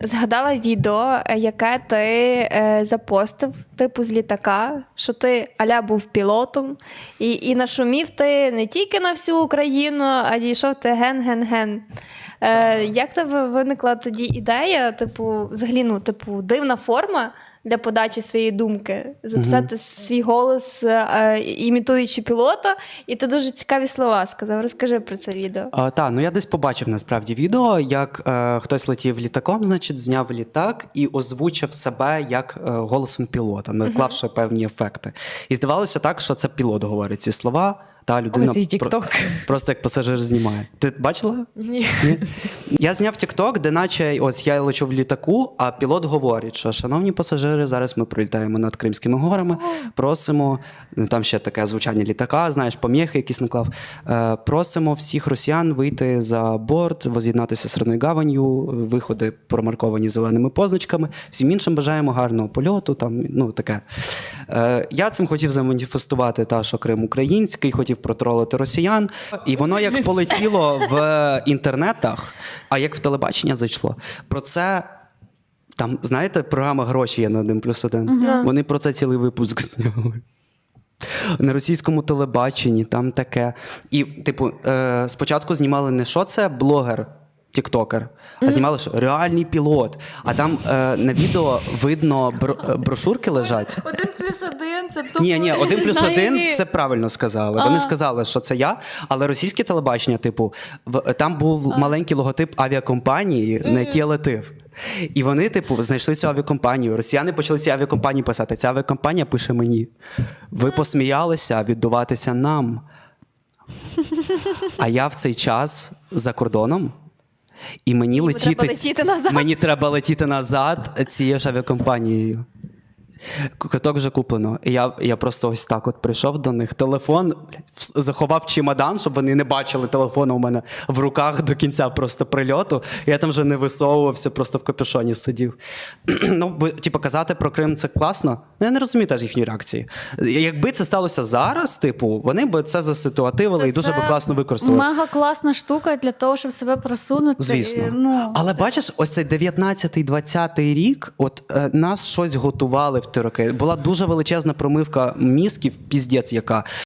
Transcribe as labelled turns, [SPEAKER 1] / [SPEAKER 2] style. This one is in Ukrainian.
[SPEAKER 1] згадала відео, е, яке ти е, запостив, типу з літака, що ти аля був пілотом, і, і нашумів ти не тільки на всю Україну, а дійшов ти ген-ген-ген. Е, як тебе виникла тоді ідея, типу, взагалі, ну, типу, дивна форма для подачі своєї думки, записати свій голос, е, імітуючи пілота, і ти дуже цікаві слова сказав. Розкажи про це відео.
[SPEAKER 2] А, та, ну я десь побачив насправді відео, як е, хтось летів літаком, значить, зняв літак і озвучив себе як е, голосом пілота, наклавши певні ефекти. І здавалося так, що це пілот говорить ці слова. Та людина
[SPEAKER 3] О, цей
[SPEAKER 2] про- просто як пасажир знімає. Ти бачила?
[SPEAKER 1] Ні.
[SPEAKER 2] Ні? Я зняв TikTok, де наче ось я лечу в літаку, а пілот говорить, що шановні пасажири, зараз ми пролітаємо над Кримськими горами. Просимо, там ще таке звучання літака, знаєш, поміхи якісь наклав. Е, просимо всіх росіян вийти за борт, воз'єднатися з Сирною гаванью, виходи промарковані зеленими позначками. Всім іншим бажаємо гарного польоту. Там, ну, таке. Е, я цим хотів заманіфестувати, та, що Крим український, хотів протролити росіян. І воно як полетіло в інтернетах, а як в телебачення зайшло. Про це. Там, знаєте, програма гроші є на 1 плюс 1. Вони про це цілий випуск зняли. На російському телебаченні там таке. І, типу, е, спочатку знімали не що це блогер, тіктокер, а знімали що реальний пілот. А там е, на відео видно бро- е, брошурки лежать.
[SPEAKER 1] Один плюс один це тупо.
[SPEAKER 2] Ні, ні, один плюс
[SPEAKER 3] знаю,
[SPEAKER 2] один
[SPEAKER 3] ні.
[SPEAKER 2] все правильно сказали. Вони сказали, що це я, але російське телебачення, типу, в там був маленький логотип авіакомпанії, на якій я летив. І вони, типу, знайшли цю авіакомпанію. Росіяни почали ці авіакомпанії писати. Ця авіакомпанія пише мені: ви посміялися віддуватися нам. А я в цей час за кордоном. І мені летіти,
[SPEAKER 1] треба летіти назад.
[SPEAKER 2] мені треба летіти назад цією ж авіакомпанією. Квиток вже куплено. І я, я просто ось так от прийшов до них. Телефон блядь, заховав чемодан, щоб вони не бачили телефону у мене в руках до кінця просто прильоту. Я там вже не висовувався, просто в капюшоні сидів. ну, бо, типу, казати про Крим це класно. Ну, я не розумію теж їхньої реакції. Якби це сталося зараз, типу, вони б це заситуативили і дуже би класно використали.
[SPEAKER 3] Мега класна штука для того, щоб себе просунути.
[SPEAKER 2] Звісно.
[SPEAKER 3] І, Ну,
[SPEAKER 2] Але бачиш, ось цей 19-20 рік, от е, нас щось готували в роки. Була дуже величезна промивка мізків, піздець яка.